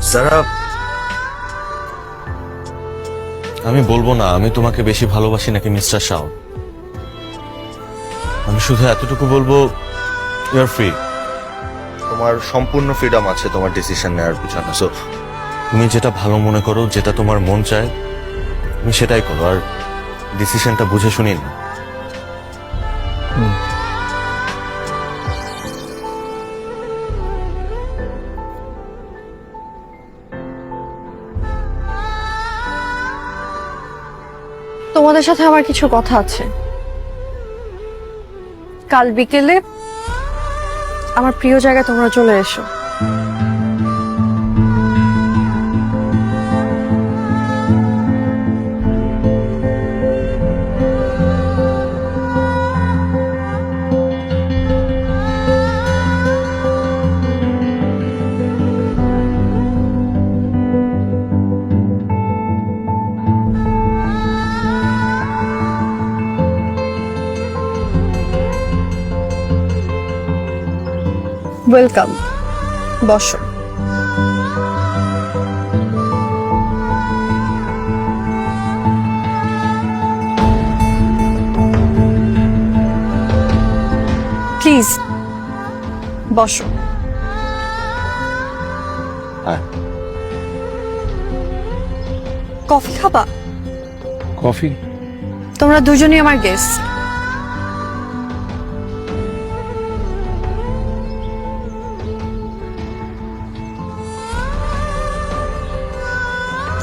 সারা আমি বলব না আমি তোমাকে বেশি ভালোবাসি নাকি মিস্টার শাও আমি শুধু এতটুকু বলব ইউর ফ্রি তোমার সম্পূর্ণ ফ্রিডম আছে তোমার ডিসিশন নেওয়ার পিছনে সো তুমি যেটা ভালো মনে করো যেটা তোমার মন চায় তুমি সেটাই করো আর ডিসিশনটা বুঝে শুনি না। তোমাদের সাথে আমার কিছু কথা আছে। কাল বিকেলে আমার প্রিয় জায়গায় তোমরা চলে এসো। ওয়েলকাম বসো প্লিজ বসো কফি খাবা? কফি? তোমরা দুজনই আমার গেস্ট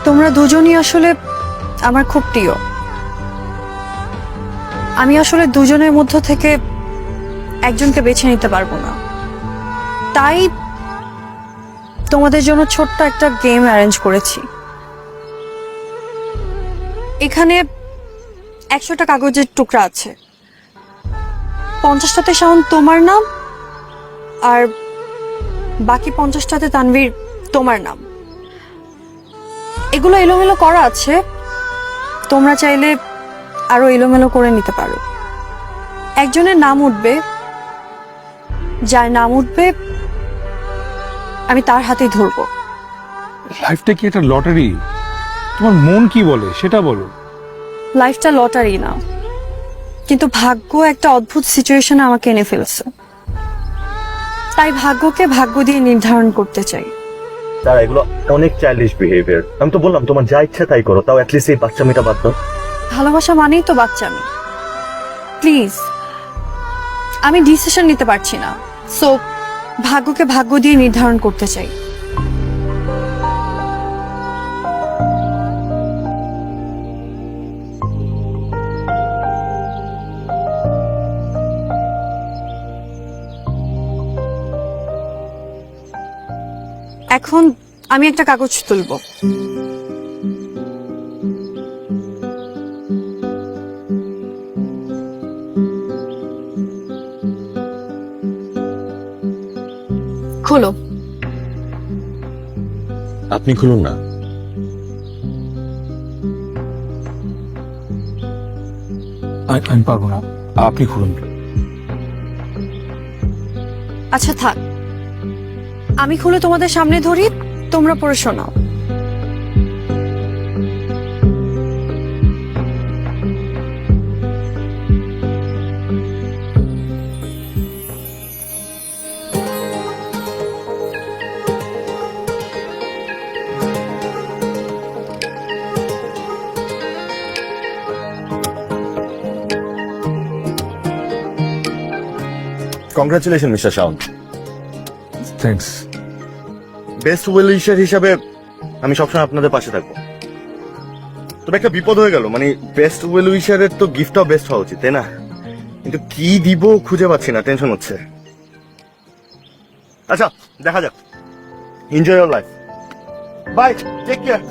তোমরা দুজনই আসলে আমার খুব প্রিয়। আমি আসলে দুজনের মধ্য থেকে একজনকে বেছে নিতে পারব না। তাই তোমাদের জন্য ছোট্ট একটা গেম অ্যারেঞ্জ করেছি। এখানে একশোটা কাগজের টুকরা আছে। পঞ্চাশটাতে শাওন তোমার নাম, আর বাকি পঞ্চাশটাতে তানভীর তোমার নাম। এগুলো এলোমেলো করা আছে। তোমরা চাইলে আরও এলোমেলো করে নিতে পারো। একজনের নাম উঠবে যার নাম উঠবে আমি তার হাতেই ধরবো। লাইফটা কি একটা লটারি তোমার মন কি বলে? সেটা বলো। লাইফটা লটারি না। কিন্তু ভাগ্য একটা অদ্ভুত সিচুয়েশনে আমাকে এনে ফেলছে। তাই ভাগ্যকে ভাগ্য দিয়ে নির্ধারণ করতে চাই। তারা এগুলো অনেক চাইল্ডিশ বিহেভিয়ার আমি তো বললাম, তোমার যা ইচ্ছা তাই করো, তাও অ্যাটলিস্ট এই বাচ্চা মেয়েটা বাদ দাও। ভালোবাসা মানেই তো বাচ্চা আমি প্লিজ আমি ডিসিশন নিতে পারছি না। সো ভাগ্যকে ভাগ্য দিয়ে নির্ধারণ করতে চাই। এখন আমি একটা কাগজ তুলবো। খোলো। আপনি খুলুন না। আমি পারব না। আপনি খুলুন। আচ্ছা থাক। আমি খুলে তোমাদের সামনে ধরি তোমরা পড়ে শোনাও। Congratulation mister Shaon thanks best well wisher হিসাবে আমি সবসময় আপনাদের পাশে থাকব। তবে একটা বিপদ হয়ে গেল মানে বেস্ট ওয়েল উইশারের তো গিফটটাও বেস্ট হওয়া উচিত, তাই না? কিন্তু কি দিব খুঁজে পাচ্ছি না টেনশন হচ্ছে। আচ্ছা দেখা যাক। Enjoy your life bye take care